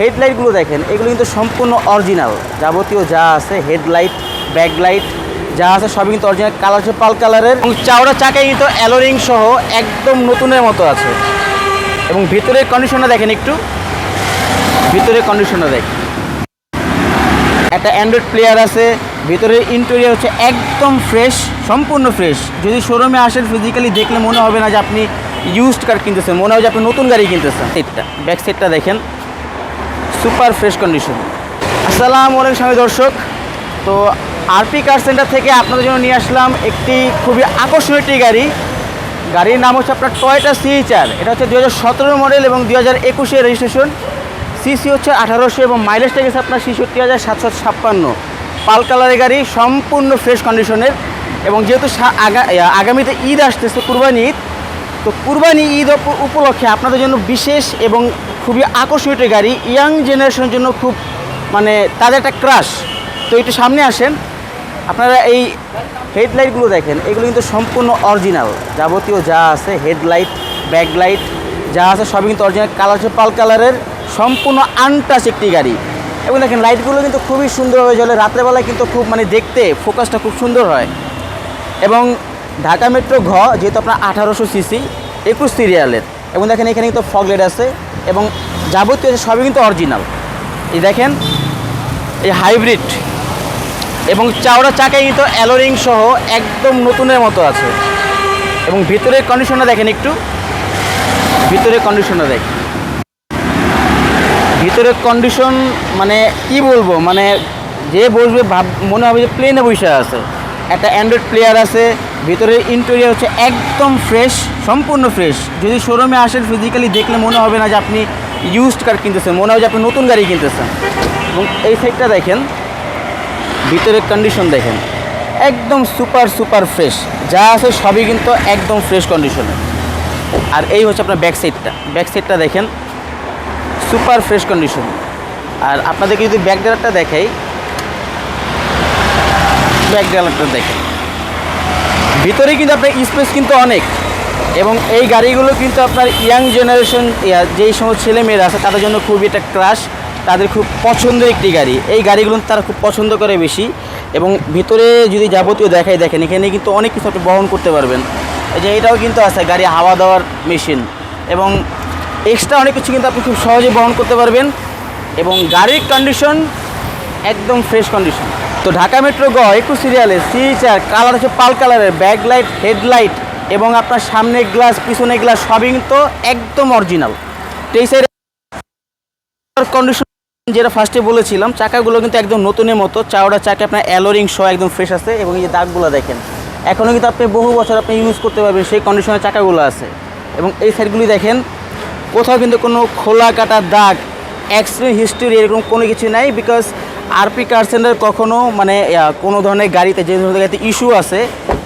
হেডলাইটগুলো দেখেন, এগুলো কিন্তু সম্পূর্ণ অরিজিনাল যাবতীয় যা আছে, হেডলাইট, ব্যাকলাইট, যা আছে সবই কিন্তু অরিজিনাল কালার হচ্ছে পাল কালারের। এবং চাওড়া চাকায় কিন্তু অ্যালোরিং সহ একদম নতুনের মতো আছে। এবং ভিতরের কন্ডিশনটা দেখেন একটু। ভিতরের কন্ডিশনটা দেখেন। একটা অ্যান্ড্রয়েড প্লেয়ার আছে। ভিতরের ইন্টেরিয়ার হচ্ছে একদম ফ্রেশ সম্পূর্ণ ফ্রেশ যদি শোরুমে আসেন ফিজিক্যালি দেখলে মনে হবে না যে আপনি ইউজড কার কিনতেছেন। মনে হয় যে আপনি নতুন গাড়ি কিনতেছেন। সিটটা ব্যাক সিটটা দেখেন। Super fresh condition. আসসালামু আলাইকুম স্বামী দর্শক। তো আরপি কার সেন্টার থেকে আপনাদের জন্য নিয়ে আসলাম একটি খুবই আকর্ষণীয় একটি গাড়ি। গাড়ির নাম হচ্ছে আপনার টয়টা সি চার এটা হচ্ছে দু হাজার সতেরো মডেল এবং দু হাজার একুশে রেজিস্ট্রেশন সিসি হচ্ছে আঠারোশো এবং মাইলেজটা গেছে আপনার ছেষট্টি হাজার সাতশো ছাপ্পান্ন। পাল কালারের গাড়ি, সম্পূর্ণ ফ্রেশ কন্ডিশনের এবং যেহেতু আগামীতে ঈদ আসতেছে, কুরবানি ঈদ। তো কুরবানি ঈদ উপ- উপলক্ষে আপনাদের জন্য বিশেষ এবং খুবই আকর্ষণীয় একটি গাড়ি। ইয়াং জেনারেশনের জন্য খুব মানে তাদের একটা ক্রাশ তো একটু সামনে আসেন। আপনারা এই হেডলাইটগুলো দেখেন। এগুলো কিন্তু সম্পূর্ণ অরিজিনাল যাবতীয় যা আছে, হেডলাইট, ব্যাকলাইট, যা আছে, সবই কিন্তু অরিজিনাল কালার পাল কালারের সম্পূর্ণ আনটাচ একটি গাড়ি। এবং দেখেন লাইটগুলো কিন্তু খুবই সুন্দরভাবে জ্বলে। রাত্রেবেলায় কিন্তু খুব মানে দেখতে ফোকাসটা খুব সুন্দর হয়। এবং ঢাকা মেট্রো ঘ, যেহেতু আপনার আঠারোশো সিসি একুশ সিরিয়ালের এবং দেখেন, এখানে কিন্তু ফগলেট আছে। এবং যাবতীয় সবই কিন্তু অরিজিনাল এই দেখেন, এই হাইব্রিড এবং চাওড়া চাকায় কিন্তু অ্যালোরিং সহ একদম নতুনের মতো আছে। এবং ভিতরের কন্ডিশনটা দেখেন একটু। ভিতরের কন্ডিশনটা দেখেন ভিতরের কন্ডিশন মানে কি বলব? মানে যে বসবে ভাব মনে হবে যে প্লেনে বসে আছে। একটা অ্যান্ড্রয়েড প্লেয়ার আছে ভিতরের ইন্টেরিয়ার হচ্ছে একদম ফ্রেশ সম্পূর্ণ ফ্রেশ যদি শোরুমে আসেন ফিজিক্যালি দেখলে মনে হবে না যে আপনি ইউজড কার কিনতেছেন, মনে হয় যে আপনি নতুন গাড়ি কিনতেছেন। এবং এই সাইডটা দেখেন, ভিতরের কন্ডিশন দেখেন, একদম সুপার সুপার ফ্রেশ যা আছে সবই কিন্তু একদম ফ্রেশ কন্ডিশনে আর এই হচ্ছে আপনার ব্যাক সাইডটা ব্যাক সাইডটা দেখেন সুপার ফ্রেশ কন্ডিশন আর আপনাদেরকে যদি ব্যাক ড্রাইভারটা দেখাই ব্যাক ড্রাইভারটা দেখেন। ভিতরে কিন্তু আপনার স্পেস কিন্তু অনেক। এবং এই গাড়িগুলো কিন্তু আপনার ইয়াং জেনারেশন যেই সমস্ত ছেলেমেয়েরা আছে, তাদের জন্য খুবই একটা ক্রাশ তাদের খুব পছন্দের একটি গাড়ি। এই গাড়িগুলো তারা খুব পছন্দ করে বেশি। এবং ভিতরে যদি যাবতীয় দেখাই, দেখেন, এখানে কিন্তু অনেক কিছু আপনি বহন করতে পারবেন। এই যে এটাও কিন্তু আছে, গাড়ি হাওয়া দেওয়ার মেশিন এবং এক্সট্রা অনেক কিছু কিন্তু আপনি খুব সহজে বহন করতে পারবেন। এবং গাড়ির কন্ডিশন একদম ফ্রেশ কন্ডিশন তো ঢাকা মেট্রো গ, একুশ সিরিয়ালে সি চার কালার হচ্ছে পাল কালারের, ব্যাকলাইট, হেডলাইট এবং আপনার সামনে গ্লাস, পিছনে গ্লাস, সবই কিন্তু একদম অরিজিনাল। টেইসের কন্ডিশন যেটা ফার্স্টে বলেছিলাম, চাকাগুলো কিন্তু একদম নতুনের মতো। চাওড়া চাকা আপনার অ্যালোরিং শো একদম ফ্রেশ আছে এবং এই যে দাগগুলো দেখেন এখনও কিন্তু আপনি বহু বছর আপনি ইউজ করতে পারবেন সেই কন্ডিশনের চাকাগুলো আছে। এবং এই সাইডগুলি দেখেন, কোথাও কিন্তু কোনো খোলা কাটা দাগ অ্যাক্সিডেন্ট হিস্ট্রি এরকম কোনো কিছু নাই বিকজ আরপি কার সেন্টার কখনো মানে কোনো ধরনের গাড়িতে যে ধরনের গাড়িতে ইস্যু আছে,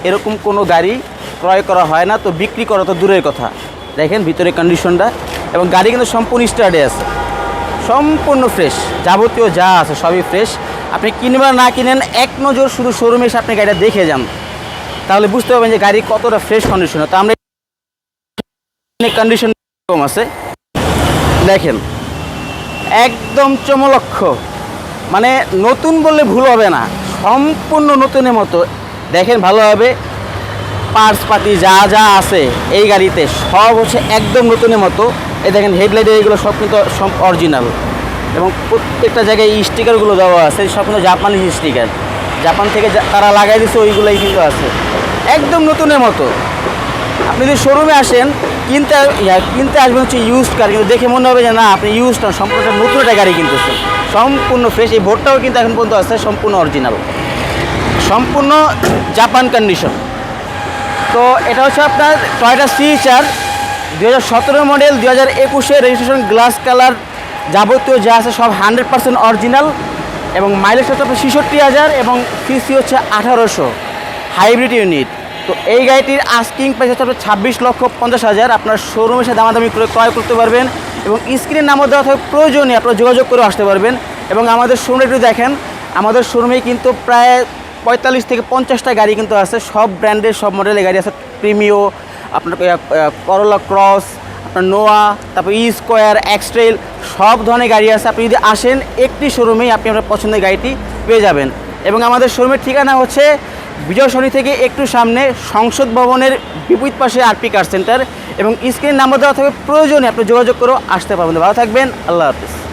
এরকম কোনো গাড়ি ক্রয় করা হয় না, তো বিক্রি করা তো দূরের কথা। দেখেন ভিতরে কন্ডিশনটা এবং গাড়ি কিন্তু সম্পূর্ণ স্টার্টে আছে। সম্পূর্ণ ফ্রেশ যাবতীয় যা আছে সবই ফ্রেশ আপনি কিনবেন না কিনেন, এক নজর শুধু শোরুমে এসে আপনি গাড়িটা দেখে যান। তাহলে বুঝতে পারবেন যে গাড়ি কতটা ফ্রেশ কন্ডিশনে তো আমরা কন্ডিশন কম আছে। দেখেন, একদম চমলক্ষ। মানে নতুন বললে ভুল হবে না। সম্পূর্ণ নতুনের মতো। দেখেন ভালোভাবে পার্স পাতি যা যা আছে এই গাড়িতে সব হচ্ছে একদম নতুনের মতো। এই দেখেন হেডলাইট এইগুলো সব কিন্তু সব অরিজিনাল এবং প্রত্যেকটা জায়গায় স্টিকারগুলো দেওয়া আছে। সব কিন্তু জাপানি স্টিকার জাপান থেকে তারা লাগাই দিচ্ছে ওইগুলোই কিন্তু আছে। একদম নতুনের মতো। আপনি যদি শোরুমে আসেন কিনতে কিনতে আসবেন হচ্ছে ইউজ কার কিন্তু দেখে মনে হবে যে না, আপনি ইউজ না, সম্পূর্ণ নতুন একটা গাড়ি কিনতেছেন সম্পূর্ণ ফ্রেশ এই ভোটটাও কিন্তু এখন পর্যন্ত আছে, সম্পূর্ণ অরিজিনাল সম্পূর্ণ জাপান কন্ডিশন তো এটা হচ্ছে আপনার টয়টা সি চার দু হাজার মডেল দু হাজার একুশে রেজিস্ট্রেশন গ্লাস কালার যাবতীয় যা আছে সব হান্ড্রেড পার্সেন্ট অরিজিনাল এবং মাইলেজ হচ্ছে আপনার ছেষট্টি হাজার এবং সিসি হচ্ছে আঠারোশো। হাইব্রিড ইউনিট তো এই গাড়িটির আস্কিং প্রাইস হচ্ছে ছাব্বিশ লক্ষ পঞ্চাশ হাজার। আপনার শোরুমে এসে দামাদামি করে ক্রয় করতে পারবেন এবং স্ক্রিনের নাম্বার দেওয়া থাকবে প্রয়োজনে আপনারা যোগাযোগ করে আসতে পারবেন। এবং আমাদের শোরুমে একটু দেখেন, আমাদের শোরুমে কিন্তু প্রায় পঁয়তাল্লিশ থেকে পঞ্চাশটা গাড়ি কিন্তু আছে। সব ব্র্যান্ডের সব মডেলের গাড়ি আছে। প্রিমিও আপনার করলা ক্রস আপনার নোয়া তারপর ই স্কোয়ার এক্সট্রেল সব ধরনের গাড়ি আছে। আপনি যদি আসেন একটি শোরুমেই আপনি আপনার পছন্দের গাড়িটি পেয়ে যাবেন। এবং আমাদের শোরুমের ঠিকানা হচ্ছে বিজয় সনি থেকে একটু সামনে সংসদ ভবনের বিপরীত পাশে আরপি কার সেন্টার এবং স্ক্রিন নাম্বার দেওয়া থাকবে প্রয়োজনে, আপনি যোগাযোগ করেও আসতে পারবেন। ভালো থাকবেন, আল্লাহ হাফিজ।